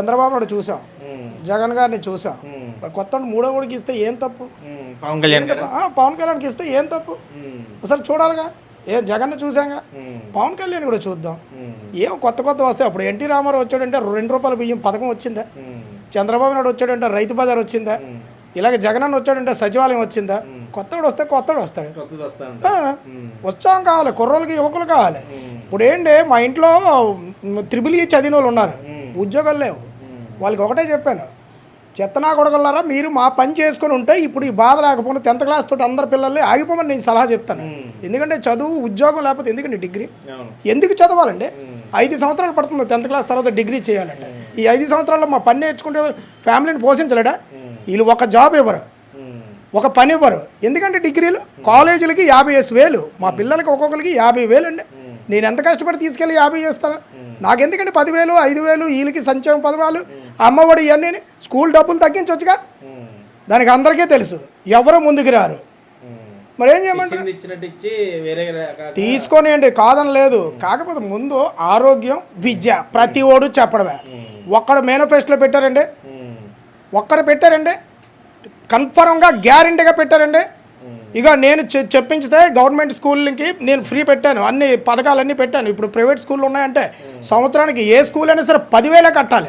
చంద్రబాబు నాయుడు చూసాం. జగన్ గారిని చూసాం. కొత్త మూడో వాడికి ఇస్తే ఏం తప్పు? పవన్ కళ్యాణ్ పవన్ కళ్యాణ్కి ఇస్తే ఏం తప్పు? ఒకసారి చూడాలిగా. ఏ జగన్ చూసాంగా పవన్ కళ్యాణ్ కూడా చూద్దాం. ఏం కొత్త కొత్త వస్తాయి. అప్పుడు ఎన్టీ రామారావు వచ్చాడంటే రెండు రూపాయల బియ్యం పథకం వచ్చిందా? చంద్రబాబు నాయుడు వచ్చాడంటే రైతు బజార్ వచ్చిందా. ఇలాగ జగనన్న వచ్చాడంటే సచివాలయం వచ్చిందా? కొత్తవాడు వస్తే కొత్తవాడు వస్తాడు. ఉత్సాహం కావాలి. కుర్రోళ్ళకి యువకులు కావాలి. ఇప్పుడు ఏంటి? మా ఇంట్లో త్రిబుల్ ఈ చదివిన వాళ్ళు ఉన్నారు. ఉద్యోగాలు లేవు. వాళ్ళకి ఒకటే చెప్పాను. చెత్తనా కొడగలరా మీరు మా పని చేసుకొని ఉంటే ఇప్పుడు ఈ బాధ లేకపోతే టెన్త్ క్లాస్ తోటి అందరి పిల్లల్ని ఆగిపోమని నేను సలహా చెప్తాను. ఎందుకంటే చదువు ఉద్యోగం లేకపోతే ఎందుకండి డిగ్రీ? ఎందుకు చదవాలండి? ఐదు సంవత్సరాలు పడుతుంది టెన్త్ క్లాస్ తర్వాత డిగ్రీ చేయాలంటే. ఈ ఐదు సంవత్సరాల్లో మా పని నేర్చుకుంటే ఫ్యామిలీని పోషించలేడా? వీళ్ళు ఒక జాబ్ ఇవ్వరు. ఒక పని ఇవ్వరు. ఎందుకంటే డిగ్రీలు? కాలేజీలకి యాభై వేలు. మా పిల్లలకి ఒక్కొక్కరికి యాభై వేలు అండి నేను ఎంత కష్టపడి తీసుకెళ్ళి యాభై చేస్తాను నాకెందుకంటే పదివేలు ఐదు వేలు వీళ్ళకి సంక్షేమ పదవాలు అమ్మఒడి ఇవన్నీ స్కూల్ డబ్బులు తగ్గించవచ్చుగా దానికి అందరికీ తెలుసు. ఎవరు ముందుకు రారు. మరి ఏం చేయమంటారు? తీసుకొనియండి కాదని లేదు. కాకపోతే ముందు ఆరోగ్యం విద్య ప్రతి ఓడు చెప్పడమే. ఒక్కడు మేనిఫెస్టోలో పెట్టారండి? ఒక్కరు పెట్టారండి? కన్ఫర్మ్గా గ్యారంటీగా పెట్టారండి? ఇక నేను చె- చెప్పించితే గవర్నమెంట్ స్కూల్కి నేను ఫ్రీ పెట్టాను. అన్ని పథకాలన్నీ పెట్టాను. ఇప్పుడు ప్రైవేట్ స్కూళ్ళు ఉన్నాయంటే సంవత్సరానికి ఏ స్కూల్ అయినా సరే పదివేలే కట్టాలి.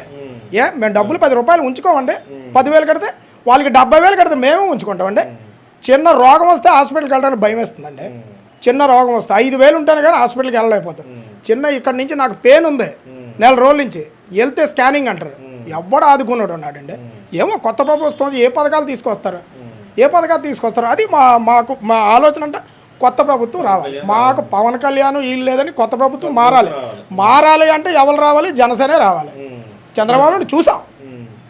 ఏ మేము డబ్బులు పది రూపాయలు ఉంచుకోమండి. పదివేలు కడితే వాళ్ళకి డెబ్బై వేలు కడితే మేమే ఉంచుకుంటామండి. చిన్న రోగం వస్తే హాస్పిటల్కి వెళ్ళడానికి భయం వేస్తుందండి. చిన్న రోగం వస్తే ఐదు వేలు ఉంటాను కానీ హాస్పిటల్కి వెళ్ళలేకపోతాం. చిన్న ఇక్కడ నుంచి నాకు పెయిన్ ఉంది. నెల రోజుల నుంచి వెళ్తే స్కానింగ్ అంటారు. ఎవ్వడు ఆదుకున్నాడు ఉన్నాడండి ఏమో కొత్త ప్రభుత్వం ఏ పథకాలు తీసుకొస్తారు. ఏ పథకాలు తీసుకొస్తారు అది మా మాకు మా ఆలోచన అంటే కొత్త ప్రభుత్వం రావాలి. మాకు పవన్ కళ్యాణ్ వీళ్ళు లేదని కొత్త ప్రభుత్వం మారాలి. మారాలి అంటే ఎవరు రావాలి? జనసేనే రావాలి. చంద్రబాబు నాయుడు చూసాం.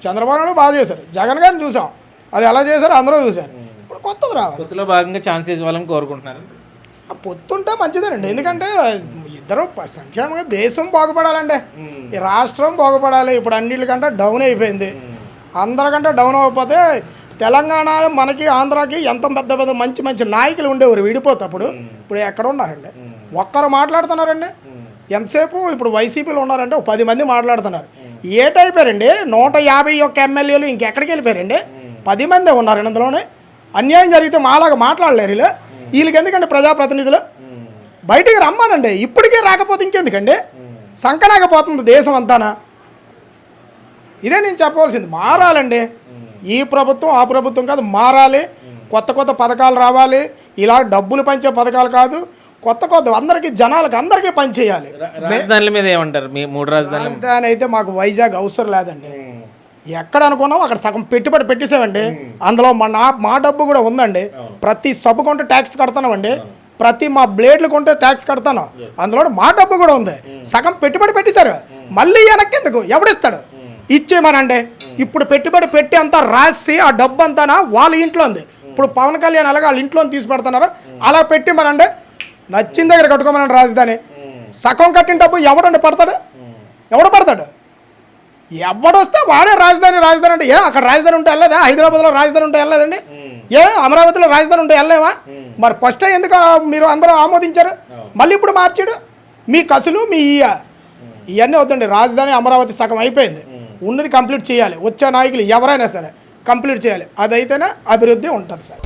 చంద్రబాబు నాయుడు బాగా చేశారు. జగన్ గారిని చూసాం. అది ఎలా చేశారో అందరూ చూశారు. ఇప్పుడు కొత్తది రావాలి. కొత్తలో భాగంగా ఛాన్సెస్ ఇవ్వాలని కోరుకుంటున్నారు. పొత్తుంటే మంచిదేనండి. ఎందుకంటే ఇద్దరు సంక్షేమంగా దేశం బాగుపడాలండి. ఈ రాష్ట్రం బాగుపడాలి. ఇప్పుడు అన్నిటికంటే డౌన్ అయిపోయింది. అందరికంటే డౌన్ అయిపోతే తెలంగాణ మనకి ఆంధ్రాకి ఎంత పెద్ద పెద్ద మంచి మంచి నాయకులు ఉండేవారు విడిపోతప్పుడు ఇప్పుడు ఎక్కడ ఉన్నారండి? ఒక్కరు మాట్లాడుతున్నారండి? ఎంతసేపు ఇప్పుడు వైసీపీలో ఉన్నారంటే ఒక పది మంది మాట్లాడుతున్నారు. ఏటైపోయారండి నూట యాభై ఒక్క ఎమ్మెల్యేలు ఇంకెక్కడికి వెళ్ళిపోయారండి? పది మందే ఉన్నారండి అందులోనే అన్యాయం జరిగితే మాలాగా మాట్లాడలేరు వీళ్ళు. వీళ్ళకి ఎందుకండి ప్రజాప్రతినిధులు? బయటికి రమ్మానండి. ఇప్పటికే రాకపోతే ఇంకెందుకండి? సంకనాకపోతుంది దేశం అంతానా ఇదే నేను చెప్పవలసింది. మారాలండి. ఈ ప్రభుత్వం ఆ ప్రభుత్వం కాదు మారాలి. కొత్త కొత్త పథకాలు రావాలి. ఇలా డబ్బులు పంచే పథకాలు కాదు. కొత్త కొత్త అందరికీ జనాలకు అందరికీ పనిచేయాలి. రాజధానుల మీద ఏమంటారు? మీ మూడు రాజధానులు రాజధాని అయితే మాకు వైజాగ్ అవసరం లేదండి. ఎక్కడ అనుకున్నాం అక్కడ సగం పెట్టుబడి పెట్టేసామండి. అందులో మా నా మా డబ్బు కూడా ఉందండి. ప్రతి సబ్బు కొంటే ట్యాక్స్ కడతామండి ప్రతి మా బ్లేడ్లు కొంటే ట్యాక్స్ కడతాను. అందులో మా డబ్బు కూడా ఉంది. సగం పెట్టుబడి పెట్టేశారు. మళ్ళీ వెనక్కి ఎందుకు? ఎవడిస్తాడు ఇచ్చేమనండి ఇప్పుడు పెట్టుబడి పెట్టి అంతా రాసి ఆ డబ్బు అంతా వాళ్ళ ఇంట్లో ఉంది. ఇప్పుడు పవన్ కళ్యాణ్ అలాగే వాళ్ళ ఇంట్లో తీసి పెడుతున్నారు అలా పెట్టి మనండి నచ్చిన దగ్గర కట్టుకోమనండి రాజధాని. సగం కట్టిన డబ్బు ఎవడండి పడతాడు? ఎవడు పడతాడు? ఎవడొస్తే వాడే రాజధాని రాజధాని అంటే ఏ అక్కడ రాజధాని ఉంటే వెళ్ళలేదా? హైదరాబాద్లో రాజధాని ఉంటే వెళ్ళలేదండి? ఏ అమరావతిలో రాజధాని ఉంటే వెళ్ళలేవా? మరి ఫస్ట్ ఎందుకు మీరు అందరూ ఆమోదించారు? మళ్ళీ ఇప్పుడు మార్చాడు? మీ కసులు మీ ఇయ్య. ఇవన్నీ వద్దండి రాజధాని అమరావతి సగం అయిపోయింది. ఉన్నది కంప్లీట్ చేయాలి. వచ్చే నాయకులు ఎవరైనా సరే కంప్లీట్ చేయాలి. అదైతేనే అభివృద్ధి ఉంటుంది సార్.